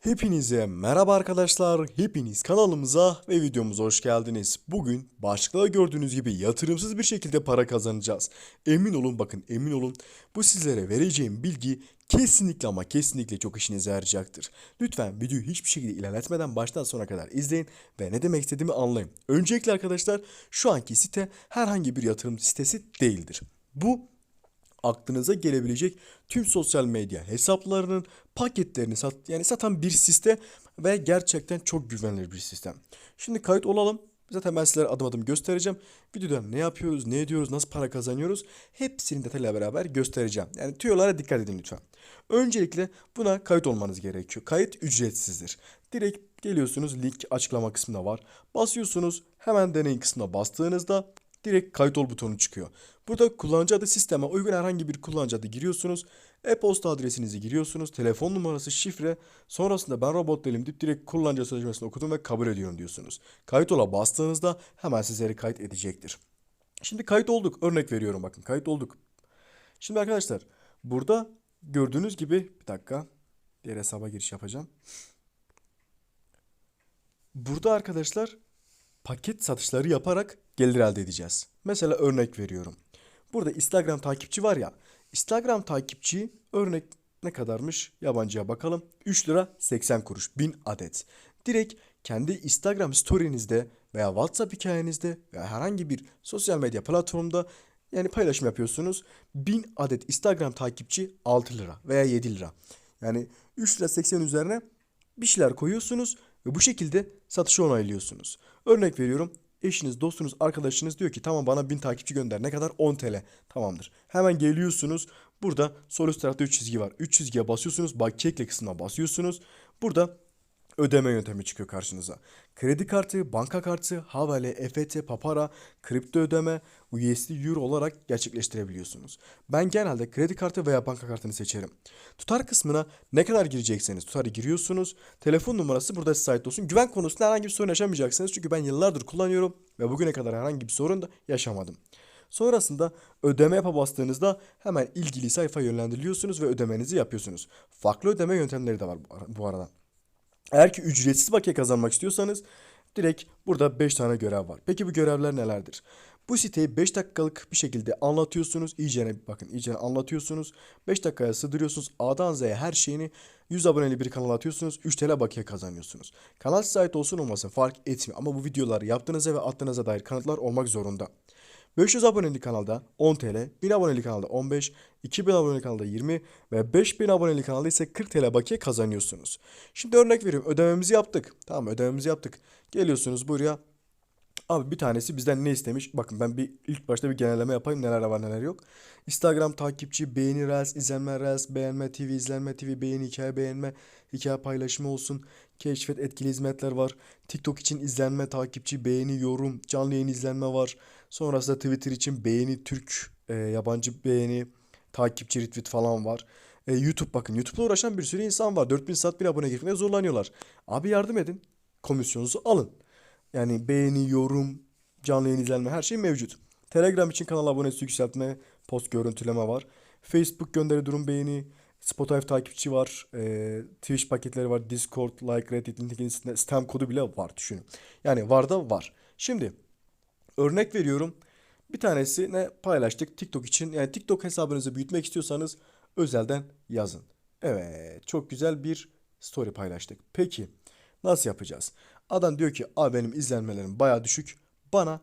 Hepinize merhaba arkadaşlar. Hepiniz kanalımıza ve videomuza hoş geldiniz. Bugün başlıkta gördüğünüz gibi yatırımsız bir şekilde para kazanacağız. Emin olun bakın emin olun bu sizlere vereceğim bilgi kesinlikle ama kesinlikle çok işinize yarayacaktır. Lütfen videoyu hiçbir şekilde ilerletmeden baştan sona kadar izleyin ve ne demek istediğimi anlayın. Öncelikle arkadaşlar şu anki site herhangi bir yatırım sitesi değildir. Bu aklınıza gelebilecek tüm sosyal medya hesaplarının paketlerini sat yani satan bir sistem ve gerçekten çok güvenilir bir sistem. Şimdi kayıt olalım. Zaten ben sizlere adım adım göstereceğim. Videoda ne yapıyoruz, ne ediyoruz, nasıl para kazanıyoruz hepsini detayla beraber göstereceğim. Yani tüyolara dikkat edin lütfen. Öncelikle buna kayıt olmanız gerekiyor. Kayıt ücretsizdir. Direkt geliyorsunuz link açıklama kısmında var. Basıyorsunuz hemen deneyin kısmına bastığınızda direkt kayıt ol butonu çıkıyor. Burada kullanıcı adı sisteme uygun herhangi bir kullanıcı adı giriyorsunuz. E-posta adresinizi giriyorsunuz. Telefon numarası, şifre. Sonrasında ben robot değilim deyip direkt kullanıcı sözleşmesini okudum ve kabul ediyorum diyorsunuz. Kayıt ola bastığınızda hemen sizleri kayıt edecektir. Şimdi kayıt olduk. Örnek veriyorum bakın kayıt olduk. Şimdi arkadaşlar burada gördüğünüz gibi bir dakika diğer hesaba giriş yapacağım. Burada arkadaşlar paket satışları yaparak gelir elde edeceğiz. Mesela örnek veriyorum. Burada Instagram takipçi var ya. Instagram takipçi örnek ne kadarmış? Yabancıya bakalım. 3 lira 80 kuruş 1000 adet. Direkt kendi Instagram story'nizde veya WhatsApp hikayenizde veya herhangi bir sosyal medya platformunda yani paylaşım yapıyorsunuz. 1000 adet Instagram takipçi 6 lira veya 7 lira. Yani 3 lira 80 üzerine bir şeyler koyuyorsunuz ve bu şekilde satışı onaylıyorsunuz. Örnek veriyorum eşiniz, dostunuz, arkadaşınız diyor ki tamam bana 1000 takipçi gönder. Ne kadar? 10 TL. Tamamdır. Hemen geliyorsunuz. Burada sol üst tarafta 3 çizgi var. 3 çizgiye basıyorsunuz. Bakiye ekle kısmına basıyorsunuz. Burada ödeme yöntemi çıkıyor karşınıza. Kredi kartı, banka kartı, havale, EFT, papara, kripto ödeme, USD, Euro olarak gerçekleştirebiliyorsunuz. Ben genelde kredi kartı veya banka kartını seçerim. Tutar kısmına ne kadar girecekseniz tutarı giriyorsunuz. Telefon numarası burada size ait olsun. Güven konusunda herhangi bir sorun yaşamayacaksınız. Çünkü ben yıllardır kullanıyorum ve bugüne kadar herhangi bir sorun da yaşamadım. Sonrasında ödeme yapa bastığınızda hemen ilgili sayfa yönlendiriliyorsunuz ve ödemenizi yapıyorsunuz. Farklı ödeme yöntemleri de var bu ara- bu arada. Eğer ki ücretsiz bakiye kazanmak istiyorsanız direkt burada 5 tane görev var. Peki bu görevler nelerdir? Bu siteyi 5 dakikalık bir şekilde anlatıyorsunuz. İyicene bakın iyicene anlatıyorsunuz. 5 dakikaya sığdırıyorsunuz. A'dan Z'ye her şeyini 100 aboneli bir kanal atıyorsunuz. 3 TL bakiye kazanıyorsunuz. Kanal size ait olsun olmasın fark etmiyor. Ama bu videoları yaptığınıza ve attığınıza dair kanıtlar olmak zorunda. 500 aboneli kanalda 10 TL, 1000 aboneli kanalda 15, 2000 aboneli kanalda 20 ve 5000 aboneli kanalda ise 40 TL bakiye kazanıyorsunuz. Şimdi örnek veriyorum ödememizi yaptık. Tamam ödememizi yaptık. Geliyorsunuz buraya. Abi bir tanesi bizden ne istemiş? Bakın ben bir ilk başta bir genelleme yapayım neler var neler yok. Instagram takipçi, beğeni, reels, izlenme, reels, beğenme, TV, izlenme, TV, beğeni, hikaye, beğenme, hikaye paylaşımı olsun. Keşfet, etkili hizmetler var. TikTok için izlenme, takipçi, beğeni, yorum, canlı yayın izlenme var. Sonrasında Twitter için beğeni, Türk, e, yabancı beğeni, takipçi, retweet falan var. E, YouTube bakın YouTube'la uğraşan bir sürü insan var. 4000 saat bir abone girmeye zorlanıyorlar. Abi yardım edin. Komisyonunuzu alın. Yani beğeni, yorum, canlı yayın izlenme her şey mevcut. Telegram için kanal abonesi yükseltme, post görüntüleme var. Facebook gönderi durum beğeni, Spotify takipçi var, e, Twitch paketleri var, Discord, like, Reddit, LinkedIn, Steam kodu bile var düşünün. Yani var da var. Şimdi örnek veriyorum. Bir tanesi ne paylaştık TikTok için. Yani TikTok hesabınızı büyütmek istiyorsanız özelden yazın. Evet, çok güzel bir story paylaştık. Peki nasıl yapacağız? Adam diyor ki, "Abi benim izlenmelerim baya düşük. Bana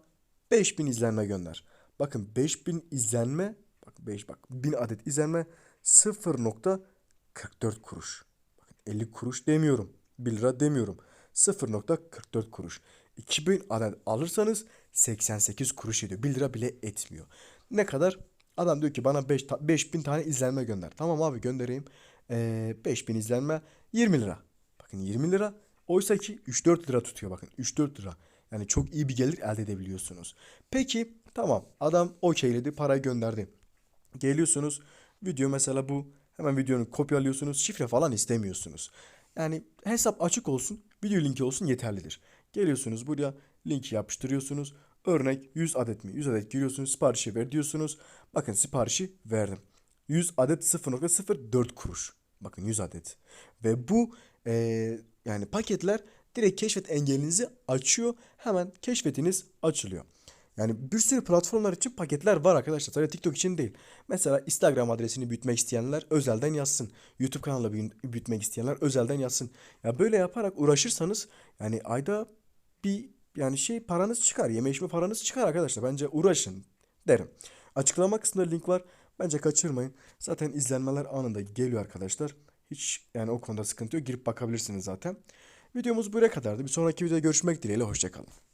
5000 izlenme gönder." Bakın 5000 izlenme, bak 5 bak 1000 adet izlenme 0.44 kuruş. Bakın 50 kuruş demiyorum. 1 lira demiyorum. 0.44 kuruş. 2000 adet alırsanız 88 kuruş ediyor. 1 lira bile etmiyor. Ne kadar? Adam diyor ki bana 5 ta- 5000 tane izlenme gönder. Tamam abi göndereyim. Ee, 5000 izlenme 20 lira. Bakın 20 lira. Oysa ki 3-4 lira tutuyor bakın. 3-4 lira. Yani çok iyi bir gelir elde edebiliyorsunuz. Peki tamam adam okeyledi parayı gönderdi. Geliyorsunuz video mesela bu. Hemen videonu kopyalıyorsunuz. Şifre falan istemiyorsunuz. Yani hesap açık olsun. Video linki olsun yeterlidir. Geliyorsunuz buraya linki yapıştırıyorsunuz. Örnek 100 adet mi? 100 adet giriyorsunuz. Siparişi ver diyorsunuz. Bakın siparişi verdim. 100 adet 0.04 kuruş. Bakın 100 adet. Ve bu Ee, yani paketler direkt keşfet engelinizi açıyor. Hemen keşfetiniz açılıyor. Yani bir sürü platformlar için paketler var arkadaşlar. Sadece TikTok için değil. Mesela Instagram adresini büyütmek isteyenler özelden yazsın. YouTube kanalı büyü- büyütmek isteyenler özelden yazsın. Ya böyle yaparak uğraşırsanız yani ayda bir yani şey paranız çıkar. Yeme içme paranız çıkar arkadaşlar. Bence uğraşın derim. Açıklama kısmında link var. Bence kaçırmayın. Zaten izlenmeler anında geliyor arkadaşlar. Hiç yani o konuda sıkıntı yok. Girip bakabilirsiniz zaten. Videomuz buraya kadardı. Bir sonraki videoda görüşmek dileğiyle. Hoşçakalın.